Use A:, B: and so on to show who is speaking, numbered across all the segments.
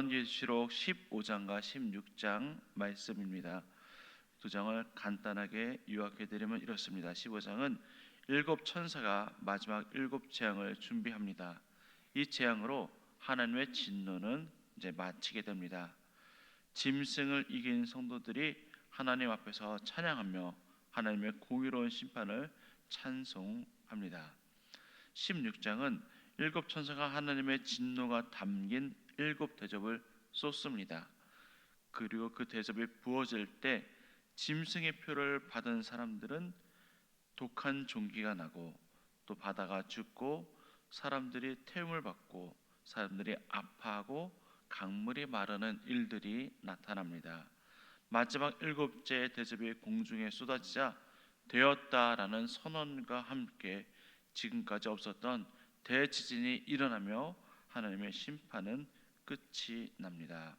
A: 요한계시록 15장과 16장 말씀입니다. 두 장을 간단하게 요약해 드리면 이렇습니다. 15장은 일곱 천사가 마지막 일곱 재앙을 준비합니다. 이 재앙으로 하나님의 진노는 이제 마치게 됩니다. 짐승을 이긴 성도들이 하나님 앞에서 찬양하며 하나님의 공의로운 심판을 찬송합니다. 16장은 일곱 천사가 하나님의 진노가 담긴 일곱 대접을 쏟습니다. 그리고 그 대접이 부어질 때 짐승의 표를 받은 사람들은 독한 종기가 나고 또 바다가 죽고 사람들이 태움을 받고 사람들이 아파하고 강물이 마르는 일들이 나타납니다. 마지막 일곱째 대접이 공중에 쏟아지자 되었다라는 선언과 함께 지금까지 없었던 대지진이 일어나며 하나님의 심판은 끝이 납니다.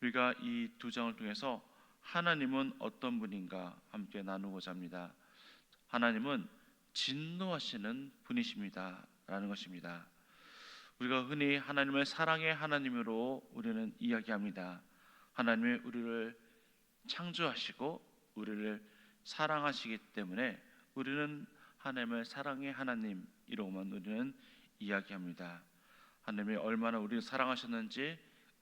A: 우리가 이 두 장을 통해서 하나님은 어떤 분인가 함께 나누고자 합니다. 하나님은 진노하시는 분이십니다라는 것입니다. 우리가 흔히 하나님을 사랑의 하나님으로 우리는 이야기합니다. 하나님이 우리를 창조하시고 우리를 사랑하시기 때문에 우리는 하나님을 사랑의 하나님이로만 우리는 이야기합니다. 하나님이 얼마나 우리를 사랑하셨는지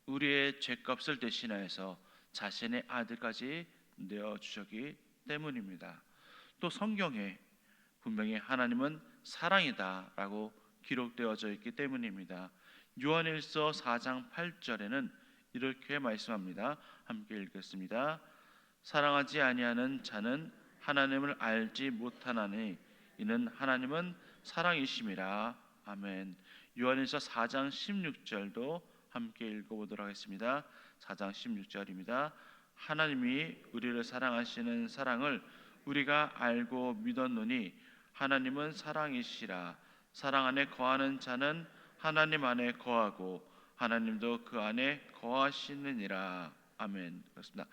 A: 우리의 죄값을 대신하여서 자신의 아들까지 내어 주셨기 때문입니다. 또 성경에 분명히 하나님은 사랑이다라고 기록되어져 있기 때문입니다. 요한일서 4장 8절에는 이렇게 말씀합니다. 함께 읽겠습니다. 사랑하지 아니하는 자는 하나님을 알지 못하나니 이는 하나님은 사랑이심이라. 아멘. 요한일서 4장 16절도 함께 읽어보도록 하겠습니다. 4장 16절입니다. 하나님이 우리를 사랑하시는 사랑을 우리가 알고 믿었노니 하나님은 사랑이시라. 사랑 안에 거하는 자는 하나님 안에 거하고 하나님도 그 안에 거하시느니라. 아멘. 그렇습니다.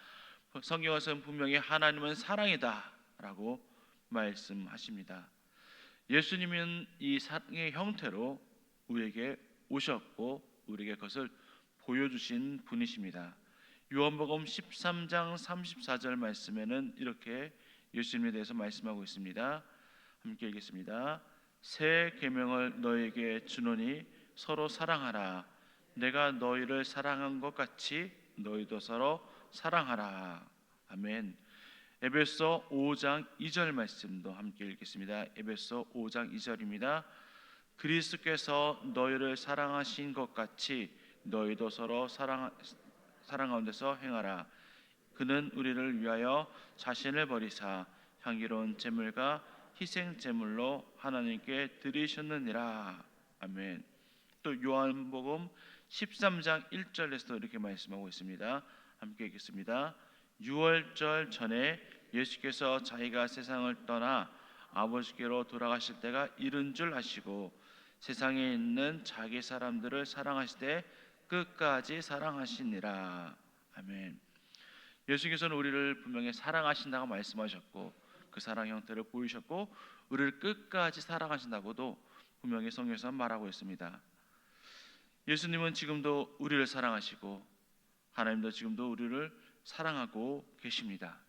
A: 성경에서는 분명히 하나님은 사랑이다 라고 말씀하십니다. 예수님은 이 사랑의 형태로 우리에게 오셨고 우리에게 그것을 보여주신 분이십니다. 요한복음 13장 34절 말씀에는 이렇게 예수님에 대해서 말씀하고 있습니다. 함께 읽겠습니다. 새 계명을 너에게 주노니 서로 사랑하라. 내가 너희를 사랑한 것 같이 너희도 서로 사랑하라. 아멘. 에베소 5장 2절 말씀도 함께 읽겠습니다. 에베소 5장 2절입니다. 그리스도께서 너희를 사랑하신 것 같이 너희도 서로 사랑 사랑 가운데서 행하라. 그는 우리를 위하여 자신을 버리사 향기로운 제물과 희생 제물로 하나님께 드리셨느니라. 아멘. 또 요한복음 13장 1절에서 이렇게 말씀하고 있습니다. 함께 읽겠습니다. 6월절 전에 예수께서 자기가 세상을 떠나 아버지께로 돌아가실 때가 이른 줄 아시고 세상에 있는 자기 사람들을 사랑하시되 끝까지 사랑하시니라. 아멘. 예수께서는 우리를 분명히 사랑하신다고 말씀하셨고 그 사랑 형태를 보이셨고 우리를 끝까지 사랑하신다고도 분명히 성경에서 말하고 있습니다. 예수님은 지금도 우리를 사랑하시고 하나님도 지금도 우리를 사랑하고 계십니다.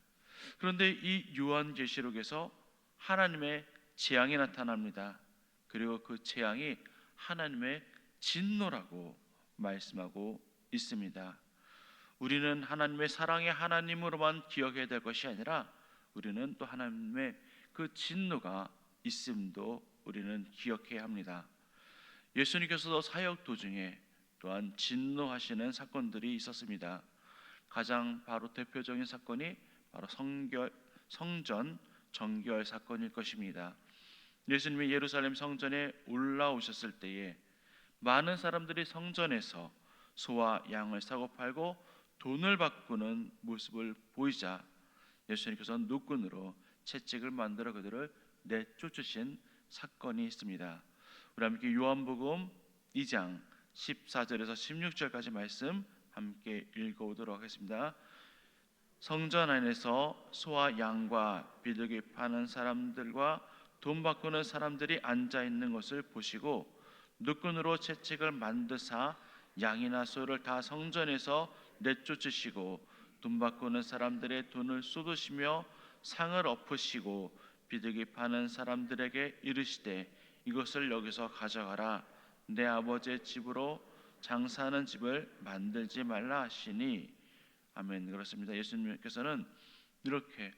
A: 그런데 이 요한계시록에서 하나님의 재앙이 나타납니다. 그리고 그 재앙이 하나님의 진노라고 말씀하고 있습니다. 우리는 하나님의 사랑의 하나님으로만 기억해야 될 것이 아니라 우리는 또 하나님의 그 진노가 있음도 우리는 기억해야 합니다. 예수님께서도 사역 도중에 또한 진노하시는 사건들이 있었습니다. 가장 바로 대표적인 사건이 바로 성결, 성전 정결 사건일 것입니다. 예수님이 예루살렘 성전에 올라오셨을 때에 많은 사람들이 성전에서 소와 양을 사고 팔고 돈을 바꾸는 모습을 보이자 예수님께서 노끈으로 채찍을 만들어 그들을 내쫓으신 사건이 있습니다. 우리 함께 요한복음 2장 14절에서 16절까지 말씀 함께 읽어오도록 하겠습니다. 성전 안에서 소와 양과 비둘기 파는 사람들과 돈 바꾸는 사람들이 앉아 있는 것을 보시고 누끈으로 채찍을 만드사 양이나 소를 다 성전에서 내쫓으시고 돈 바꾸는 사람들의 돈을 쏟으시며 상을 엎으시고 비둘기 파는 사람들에게 이르시되 이것을 여기서 가져가라. 내 아버지의 집으로 장사하는 집을 만들지 말라 하시니. 아멘. 그렇습니다. 예수님께서는 이렇게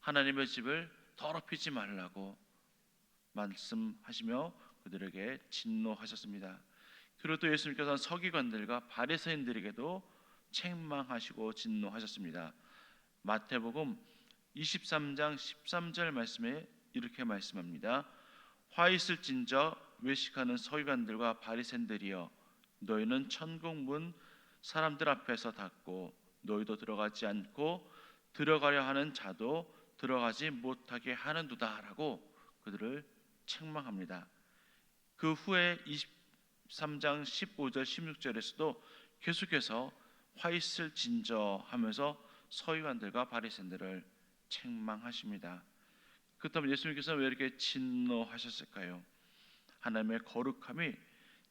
A: 하나님의 집을 더럽히지 말라고 말씀하시며 그들에게 진노하셨습니다. 그리고 또 예수님께서는 서기관들과 바리새인들에게도 책망하시고 진노하셨습니다. 마태복음 23장 13절 말씀에 이렇게 말씀합니다. 화 있을진저 외식하는 서기관들과 바리새인들이여 너희는 천국 문 사람들 앞에서 닫고 너희도 들어가지 않고 들어가려 하는 자도 들어가지 못하게 하는도다라고 그들을 책망합니다. 그 후에 23장 15절 16절에서도 계속해서 화 있을 진저 하면서 서기관들과 바리새인들을 책망하십니다. 그렇다면 예수님께서 왜 이렇게 진노하셨을까요? 하나님의 거룩함이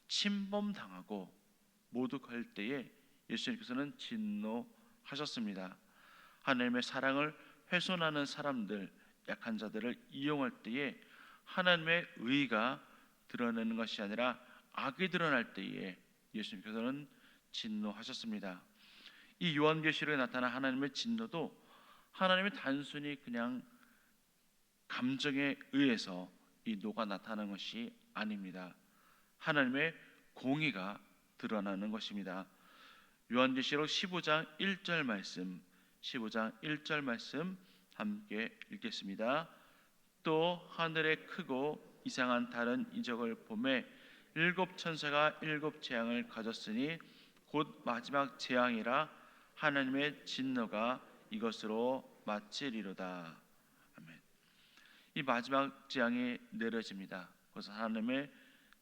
A: 침범당하고 모독할 때에 예수님께서는 진노하셨습니다. 하나님의 사랑을 훼손하는 사람들, 약한 자들을 이용할 때에 하나님의 의가 드러내는 것이 아니라 악이 드러날 때에 예수님께서는 진노하셨습니다. 이 요한계시록에 나타난 하나님의 진노도 하나님의 단순히 그냥 감정에 의해서 이 노가 나타나는 것이 아닙니다. 하나님의 공의가 드러나는 것입니다. 요한계시록 15장 1절 말씀, 15장 1절 말씀 함께 읽겠습니다. 또 하늘에 크고 이상한 다른 이적을 보매 일곱 천사가 일곱 재앙을 가졌으니 곧 마지막 재앙이라 하나님의 진노가 이것으로 마치리로다. 아멘. 이 마지막 재앙이 내려집니다. 그래서 하나님의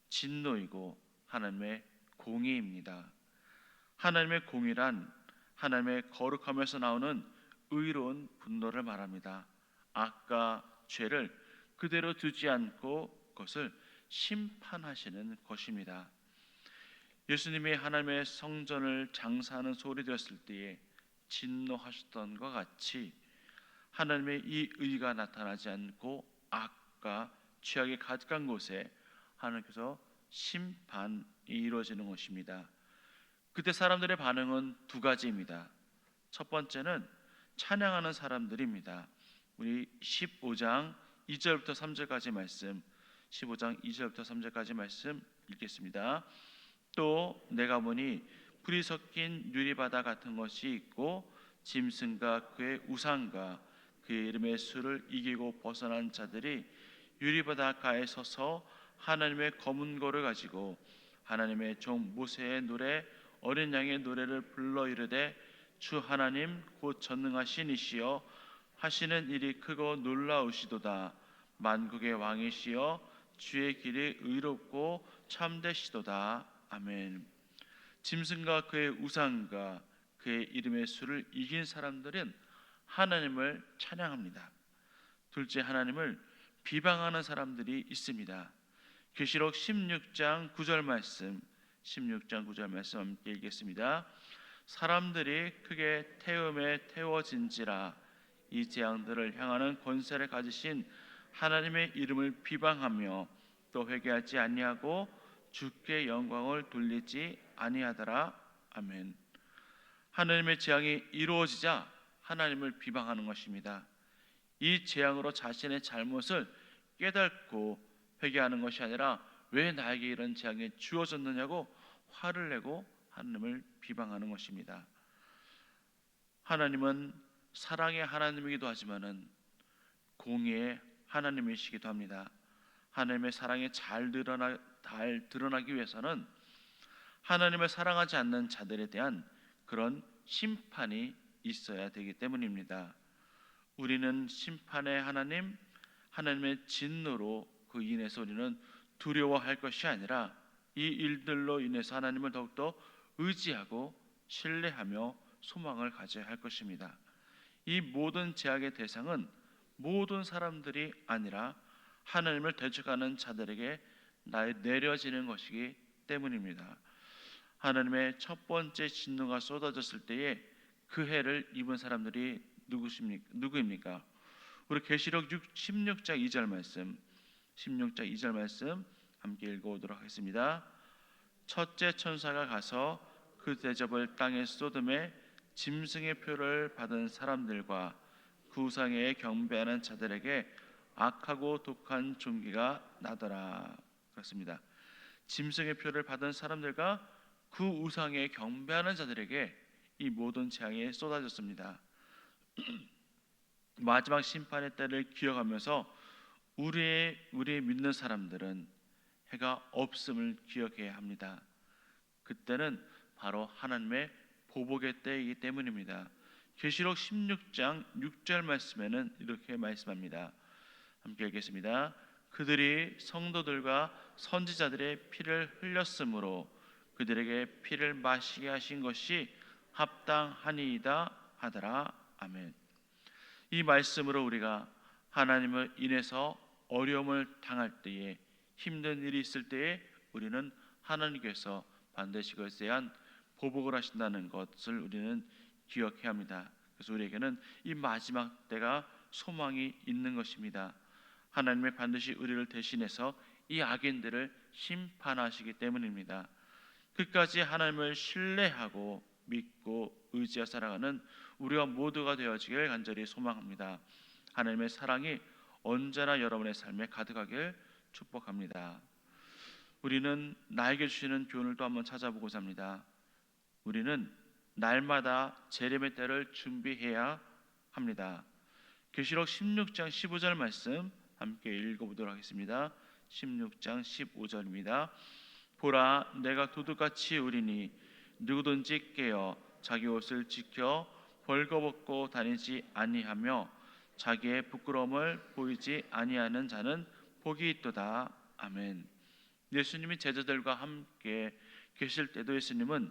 A: 진노이고 하나님의 공의입니다. 하나님의 공의란 하나님의 거룩함에서 나오는 의로운 분노를 말합니다. 악과 죄를 그대로 두지 않고 그것을 심판하시는 것입니다. 예수님이 하나님의 성전을 장사하는 소리 들었을 때에 진노하셨던 것 같이 하나님의 이 의가 나타나지 않고 악과 죄악이 가득한 곳에 하나님께서 심판이 이루어지는 것입니다. 그때 사람들의 반응은 두 가지입니다. 첫 번째는 찬양하는 사람들입니다. 우리 15장 2절부터 3절까지 말씀 15장 2절부터 3절까지 말씀 읽겠습니다. 또 내가 보니 불이 섞인 유리바다 같은 것이 있고 짐승과 그의 우상과 그의 이름의 수를 이기고 벗어난 자들이 유리바다가에 서서 하나님의 검은 고를 가지고 하나님의 종 모세의 노래 어린 양의 노래를 불러 이르되 주 하나님 곧 전능하신 이시여 하시는 일이 크고 놀라우시도다 만국의 왕이시여 주의 길이 의롭고 참되시도다 아멘. 짐승과 그의 우상과 그의 이름의 수를 이긴 사람들은 하나님을 찬양합니다. 둘째 하나님을 비방하는 사람들이 있습니다. 계시록 16장 9절 말씀 16장 9절 말씀 읽겠습니다. 사람들이 크게 태움에 태워진지라 이 재앙들을 향하는 권세를 가지신 하나님의 이름을 비방하며 또 회개하지 아니하고 주께 영광을 돌리지 아니하더라. 아멘. 하나님의 재앙이 이루어지자 하나님을 비방하는 것입니다. 이 재앙으로 자신의 잘못을 깨닫고 회개하는 것이 아니라 왜 나에게 이런 재앙이 주어졌느냐고 화를 내고 하나님을 비방하는 것입니다. 하나님은 사랑의 하나님이기도 하지만은 공의의 하나님이시기도 합니다. 하나님의 사랑이 잘 드러나 잘 드러나기 위해서는 하나님을 사랑하지 않는 자들에 대한 그런 심판이 있어야 되기 때문입니다. 우리는 심판의 하나님, 하나님의 진노로 그 인해서 우리는 두려워할 것이 아니라 이 일들로 인해서 하나님을 더욱더 의지하고 신뢰하며 소망을 가져야 할 것입니다. 이 모든 제약의 대상은 모든 사람들이 아니라 하나님을 대적하는 자들에게 내려지는 것이기 때문입니다. 하나님의 첫 번째 진노가 쏟아졌을 때에 그 해를 입은 사람들이 누구십니까? 누구입니까? 우리 계시록 6, 16장 2절 말씀 16장 2절 말씀 함께 읽어오도록 하겠습니다. 첫째 천사가 가서 그 대접을 땅에 쏟음에 짐승의 표를 받은 사람들과 그 우상에 경배하는 자들에게 악하고 독한 종기가 나더라 그렇습니다. 짐승의 표를 받은 사람들과 그 우상에 경배하는 자들에게 이 모든 재앙이 쏟아졌습니다. 마지막 심판의 때를 기억하면서 우리의 우리 믿는 사람들은 해가 없음을 기억해야 합니다. 그때는 바로 하나님의 보복의 때이기 때문입니다. 계시록 16장 6절 말씀에는 이렇게 말씀합니다. 함께 읽겠습니다. 그들이 성도들과 선지자들의 피를 흘렸으므로 그들에게 피를 마시게 하신 것이 합당하니이다 하더라. 아멘. 이 말씀으로 우리가 하나님을 인해서 어려움을 당할 때에 힘든 일이 있을 때에 우리는 하나님께서 반드시 그것에 대한 보복을 하신다는 것을 우리는 기억해야 합니다. 그래서 우리에게는 이 마지막 때가 소망이 있는 것입니다. 하나님의 반드시 우리를 대신해서 이 악인들을 심판하시기 때문입니다. 끝까지 하나님을 신뢰하고 믿고 의지하 살아가는 우리가 모두가 되어지길 간절히 소망합니다. 하나님의 사랑이 언제나 여러분의 삶에 가득하길 축복합니다. 우리는 나에게 주시는 교훈을 또 한번 찾아보고자 합니다. 우리는 날마다 재림의 때를 준비해야 합니다. 계시록 16장 15절 말씀 함께 읽어보도록 하겠습니다. 16장 15절입니다. 보라 내가 도둑같이 우리니 누구든지 깨어 자기 옷을 지켜 벌거벗고 다니지 아니하며 자기의 부끄러움을 보이지 아니하는 자는 복이 있도다. 아멘. 예수님이 제자들과 함께 계실 때도 예수님은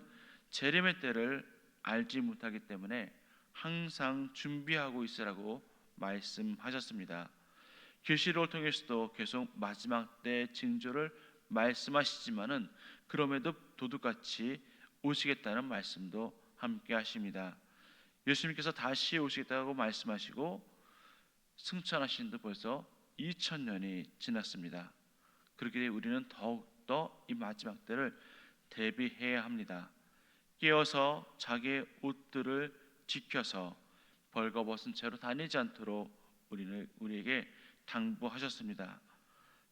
A: 재림의 때를 알지 못하기 때문에 항상 준비하고 있으라고 말씀하셨습니다. 계시록을 통해서도 계속 마지막 때 징조를 말씀하시지만은 그럼에도 도둑같이 오시겠다는 말씀도 함께 하십니다. 예수님께서 다시 오시겠다고 말씀하시고 승천하신 지 벌써 2000년이 지났습니다. 그렇기 때문에 우리는 더욱 더 이 마지막 때를 대비해야 합니다. 깨어서 자기의 옷들을 지켜서 벌거벗은 채로 다니지 않도록 우리는 우리에게 당부하셨습니다.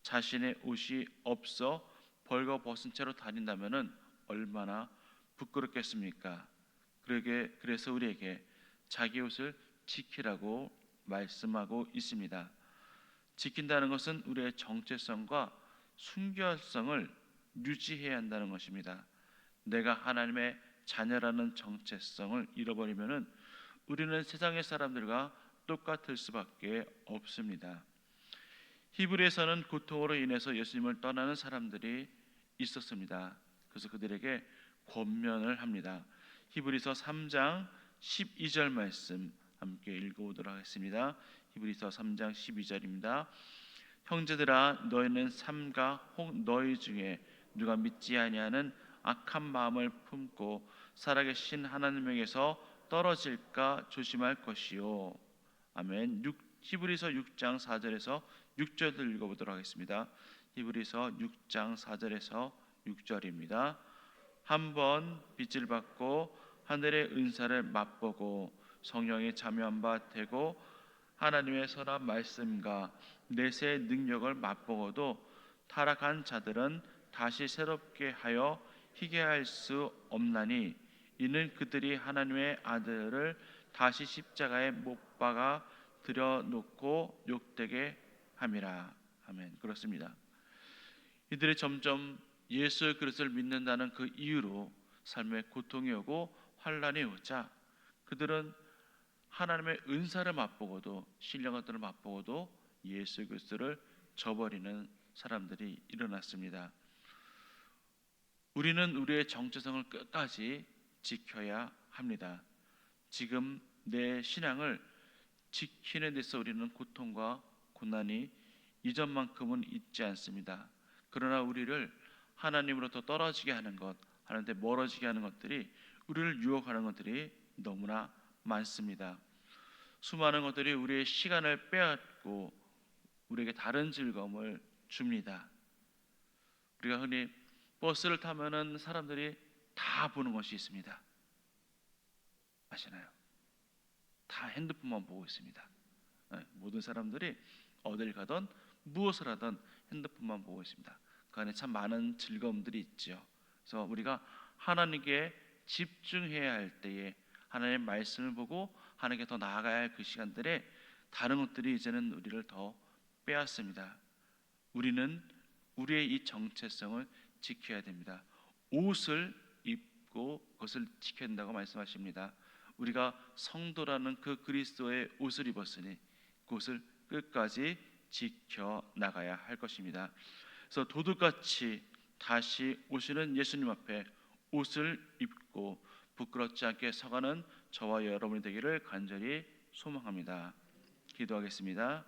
A: 자신의 옷이 없어 벌거벗은 채로 다닌다면은 얼마나 부끄럽겠습니까? 그러게 그래서 우리에게 자기 옷을 지키라고 말씀하고 있습니다. 지킨다는 것은 우리의 정체성과 순결성을 유지해야 한다는 것입니다. 내가 하나님의 자녀라는 정체성을 잃어버리면은 우리는 세상의 사람들과 똑같을 수밖에 없습니다. 히브리에서는 고통으로 인해서 예수님을 떠나는 사람들이 있었습니다. 그래서 그들에게 권면을 합니다. 히브리서 3장 12절 말씀 함께 읽어보도록 하겠습니다. 히브리서 3장 12절입니다. 형제들아 너희는 삼가 혹 너희 중에 누가 믿지 아니하는 악한 마음을 품고 살아계신 하나님에게서 떨어질까 조심할 것이요. 아멘. 6, 히브리서 6장 4절에서 6절을 읽어보도록 하겠습니다. 히브리서 6장 4절에서 6절입니다. 한번 빚을 받고 하늘의 은사를 맛보고 성령이 참여한 바 되고 하나님의 선한 말씀과 내세의 능력을 맛보고도 타락한 자들은 다시 새롭게 하여 희게 할 수 없나니 이는 그들이 하나님의 아들을 다시 십자가에 못 박아 들여놓고 욕되게 함이라 아멘 그렇습니다. 이들이 점점 예수 그리스도를 믿는다는 그 이유로 삶에 고통이 오고 환란이 오자 그들은 하나님의 은사를 맛보고도 신령한들을 맛보고도 예수 그리스도를 저버리는 사람들이 일어났습니다. 우리는 우리의 정체성을 끝까지 지켜야 합니다. 지금 내 신앙을 지키는 데서 우리는 고통과 고난이 이전만큼은 있지 않습니다. 그러나 우리를 하나님으로부터 떨어지게 하는 것, 하나님께 멀어지게 하는 것들이 우리를 유혹하는 것들이 너무나 많습니다. 수많은 것들이 우리의 시간을 빼앗고 우리에게 다른 즐거움을 줍니다. 우리가 흔히 버스를 타면은 사람들이 다 보는 것이 있습니다. 아시나요? 다 핸드폰만 보고 있습니다. 네, 모든 사람들이 어딜 가든 무엇을 하든 핸드폰만 보고 있습니다. 그 안에 참 많은 즐거움들이 있죠. 그래서 우리가 하나님께 집중해야 할 때에 하나님의 말씀을 보고 하나님께 더 나아가야 할 그 시간들에 다른 것들이 이제는 우리를 더 빼앗습니다. 우리는 우리의 이 정체성을 지켜야 됩니다. 옷을 입고 그것을 지켜야 된다고 말씀하십니다. 우리가 성도라는 그 그리스도의 옷을 입었으니 그것을 끝까지 지켜 나가야 할 것입니다. 그래서 도둑같이 다시 오시는 예수님 앞에 옷을 입고 부끄럽지 않게 서가는 저와 여러분이 되기를 간절히 소망합니다. 기도하겠습니다.